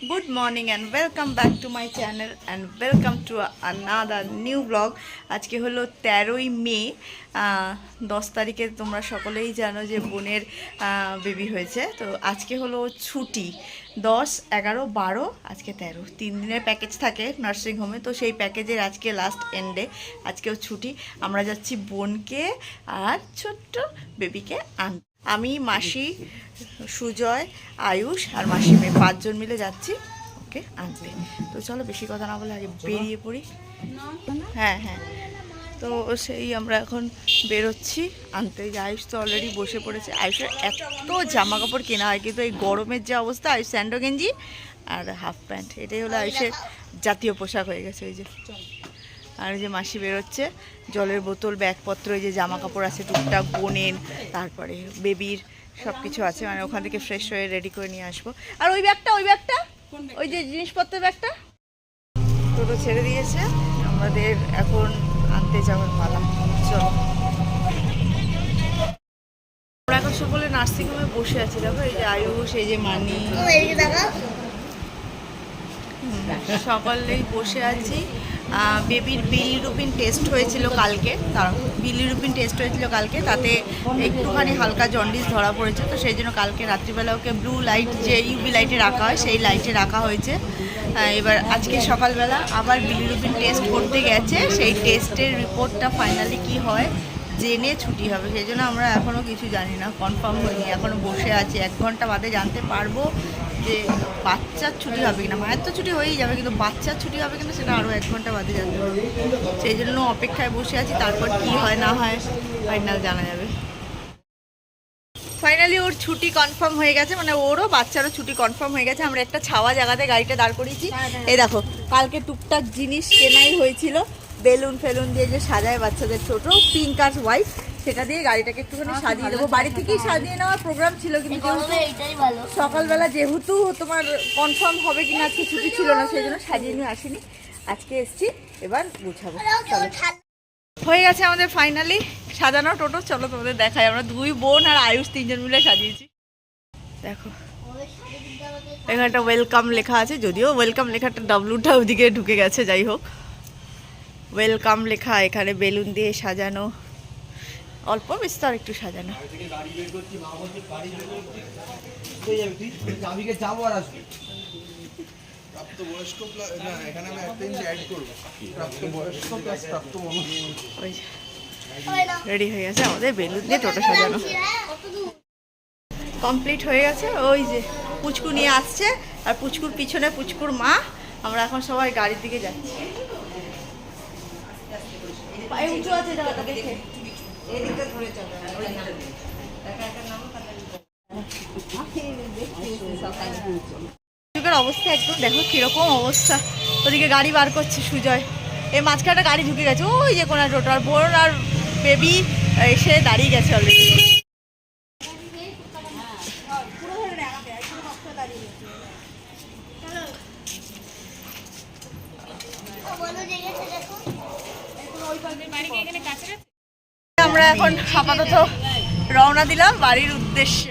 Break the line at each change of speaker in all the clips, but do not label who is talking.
Good morning and welcome back to my channel and welcome to another new vlog. আজকে হলো তেরোই মে দশ তারিখে তোমরা সকলেই জানো যে বোনের বেবি হয়েছে। তো আজকে হলো ছুটি, দশ, এগারো, বারো, আজকে তেরো। তিন দিনের প্যাকেজ থাকে নার্সিং হোমে তো সেই প্যাকেজের আজকে লাস্ট এন্ডে আজকেও ছুটি। আমরা যাচ্ছি বোনকে আর ছোট্ট বেবিকে আন আমি, মাসি, সুজয়, আয়ুষ আর মাসি মেয়ে পাঁচজন মিলে যাচ্ছি। ওকে, আনতে। তো চলো, বেশি কথা না বলে আগে বেরিয়ে পড়ি। হ্যাঁ হ্যাঁ। তো সেই আমরা এখন বেরোচ্ছি। আনতে আয়ুষ তো অলরেডি বসে পড়েছে। আয়ুষের এত জামা কাপড় কেনা হয়, কিন্তু এই গরমের যে অবস্থা, আয়ুষ স্যান্ডো গেঞ্জি আর হাফ প্যান্ট। এটাই হলো আয়ুষের জাতীয় পোশাক হয়ে গেছে ওই যে। আর যে মাসি বেরোচ্ছে জলের বোতল ব্যাগপত্র এই যে জামা কাপড় আছে টুকটাক বোনের তারপরে বেবির সব কিছু আছে। মানে ওখান থেকে ফ্রেশ হয়ে রেডি করে নিয়ে আসব। আর ওই ব্যাগটা ওই ব্যাগটা? ওই যে জিনিসপত্রের ব্যাগটা? টোটো ছেড়ে দিয়েছে। আমাদের এখন আনতে যাওয়ার পালা। চলো। আমরা এখন সকলে নার্সিংহোমে বসে আছি। দেখো এই যে আয়ুষ এই যে মানি। সকলেই বসে আছি। বেবির বিলিরুপিন টেস্ট হয়েছিল কালকে, তার বিলিরুপিন টেস্ট হয়েছিল কালকে, তাতে একটুখানি হালকা জন্ডিস ধরা পড়েছে, তো সেই জন্য কালকে রাত্রিবেলা ওকে ব্লু লাইট যে ইউবি লাইটে রাখা হয়, সেই লাইটে রাখা হয়েছে। এবার আজকে সকালবেলা আবার বিলিরুপিন টেস্ট করতে গেছে, সেই টেস্টের রিপোর্টটা ফাইনালি কি হয় জেনে ছুটি হবে, সেই জন্য আমরা এখনও কিছু জানি না কনফার্ম হয়নি। এখনও বসে আছি, এক ঘণ্টা বাদে জানতে পারব যে বাচ্চার ছুটি হবে কিনা। মায়ের তো ছুটি হয়েই যাবে, কিন্তু বাচ্চার ছুটি হবে কিনা সেটা আরও এক ঘণ্টা বাদে জানতে পারব। সেই জন্য অপেক্ষায় বসে আছি, তারপর কি হয় না হয় ফাইনাল জানা যাবে। ফাইনালি ওর ছুটি কনফার্ম হয়ে গেছে মানে ওরও বাচ্চারও ছুটি কনফার্ম হয়ে গেছে। আমরা একটা ছাওয়া জায়গাতে গাড়িটা দাঁড় করিয়েছি। এই দেখো, কালকে টুকটাক জিনিস কেনাই হয়েছিল। বেলুন ফেলুন দিয়ে যে সাজায় বাচ্চাদের ছোট পিঙ্ক আর হোয়াইট সেটা দিয়ে গাড়িটাকে একটুখানি সাজিয়ে দেবো। বাড়ি থেকেই সাজিয়ে নেওয়ার প্রোগ্রাম ছিল কিন্তু যেহেতু সকালবেলা যেহেতু তোমার কনফার্ম হবে কিনা আজকে ছুটি ছিল না সেই জন্য সাজিয়ে নিয়ে আসিনি। আজকে এসছি এবার গুছাবো। হয়ে গেছে আমাদের ফাইনালি সাজানো টোটো চলো তোমাদের দেখাই। আমরা দুই বোন আর আয়ুষ তিনজন মিলে সাজিয়েছি। দেখো। এখানটা ওয়েলকাম লেখা আছে যদিও ওয়েলকাম লেখাটা ডাব্লুটা ওদিকে ঢুকে গেছে যাই হোক। ওয়েলকাম লেখা, এখানে বেলুন দিয়ে সাজানো। অল্প বিস্তর একটু সাজানো। রেডি হয়ে গেছে আমাদের বেলুন দিয়ে টোটো সাজানো। কমপ্লিট হয়ে গেছে, ওই যে পুচকু নিয়ে আসছে, আর পুচকুর পিছনে পুচকুর মা। আমরা এখন সবাই গাড়ির দিকে যাচ্ছি। পায়ে উঁচু আছে জায়গাটা দেখে। যুগের অবস্থা একদম দেখো কীরকম অবস্থা। ওদিকে গাড়ি বার করছে সুজয়। এই মাঝখানটা গাড়ি ঢুকে গেছে ওই যে কোনা টোটো। আর বোন আর বেবি এসে দাঁড়িয়ে গেছে অলরেডি আমরা এখন আপাতত রওনা দিলাম বাড়ির উদ্দেশ্যে।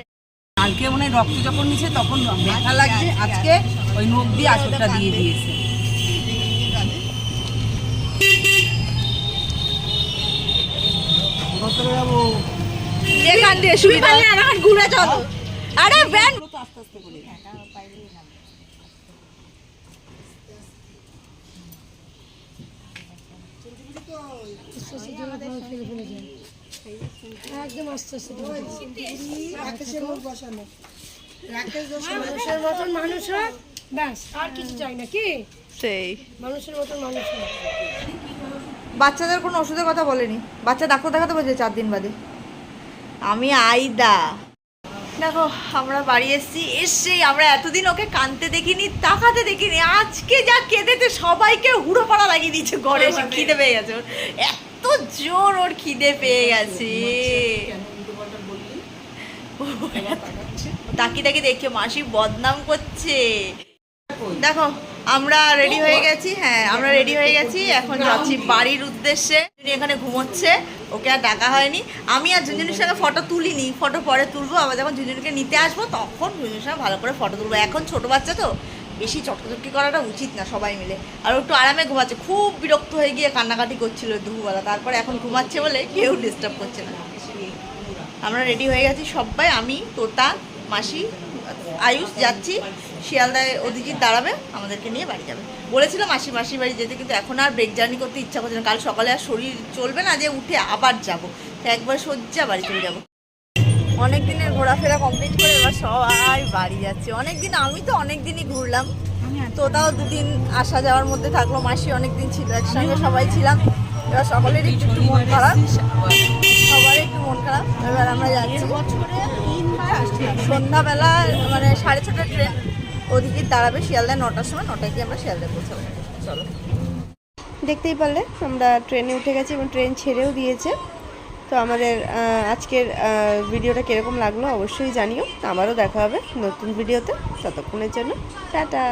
কালকে মনে হয় রক্ত যখন নিছে তখন ব্যথা লাগছে। আজকে ওই নখ দিয়ে আসরটা দিয়ে দিয়েছে।
যেখান দিয়ে সুবিধা ঘুরে চলো। আরে
মতন মানুষ হয় ব্যাস আর কিছু চাই না কি?
সেই।
মানুষের মতন মানুষ
বাচ্চাদের কোনো ওষুধের কথা বলেনি। বাচ্চা ডাক্তার দেখাতে বলছে চার দিন বাদে। আমি আইদা। দেখো আমরা বাড়ি এসেছি এসেই আমরা এতদিন ওকে কানতে দেখিনি তাকাতে দেখিনি। আজকে যা কেঁদেতে সবাইকে হুড়ো পাড়া লাগিয়ে দিয়েছে ঘরে। এসে খিদে পেয়ে গেছে ওর। এত জোর ওর খিদে পেয়ে গেছে। তাকি তাকি দেখে মাসি বদনাম করছে। দেখো আমরা রেডি হয়ে গেছি হ্যাঁ আমরা রেডি হয়ে গেছি এখন যাচ্ছি বাড়ির উদ্দেশ্যে। এখানে ঘুমোচ্ছে ওকে আর ডাকা হয়নি। আমি আর ঝুনঝুনির সঙ্গে ফটো তুলিনি ফটো পরে তুলবো আবার যখন ঝুনঝুনিকে নিতে আসব তখন ঝুনঝুনির সঙ্গে ভালো করে ফটো তুলবো। এখন ছোট বাচ্চা তো বেশি চটকচটকি করাটা উচিত না সবাই মিলে। আর একটু আরামে ঘুমাচ্ছে। খুব বিরক্ত হয়ে গিয়ে কান্নাকাটি করছিল দুপুরবেলা। তারপরে এখন ঘুমাচ্ছে বলে কেউ ডিস্টার্ব করছে না। আমরা রেডি হয়ে গেছি সবাই। আমি, তোতা, মাসি, আয়ুষ যাচ্ছি। শিয়ালদায় অধিজিৎ দাঁড়াবে, আমাদেরকে নিয়ে বাড়ি যাবে। বলেছিল মাসি মাসি বাড়ি যেতে, কিন্তু এখন আর ব্রেক জার্নি করতে ইচ্ছা করছে না। কাল সকালে আর শরীর চলবে না যে উঠে আবার যাব। তো একবার সজ্জা বাড়ি চলে যাব। অনেক দিনের ঘোরাফেরা কমপ্লিট করে এবার সবাই বাড়ি যাচ্ছে। অনেক দিন আমি তো অনেক দিনই ঘুরলাম তো তাও দুদিন আসা যাওয়ার মধ্যে থাকল মাসি অনেক দিন ছিল একসঙ্গে সবাই ছিলাম। এবার সকলেরই একটু একটু মন খারাপ। সবারই একটু মন খারাপ। এবার আমরা যাচ্ছি। সন্ধ্যাবেলা মানে সাড়ে ছটা ট্রেন। ওদিকে দাঁড়াবে শিয়ালদায় নটার সময় নটায় গিয়ে আমরা শিয়ালদায় পৌঁছাবো। চলো।
দেখতেই পারলে আমরা ট্রেনে উঠে গেছি এবং ট্রেন ছেড়েও দিয়েছে। তো আমাদের আজকের ভিডিওটা কীরকম লাগল অবশ্যই জানিও। আমারও দেখা হবে নতুন ভিডিওতে। ততক্ষণের জন্য, টাটা।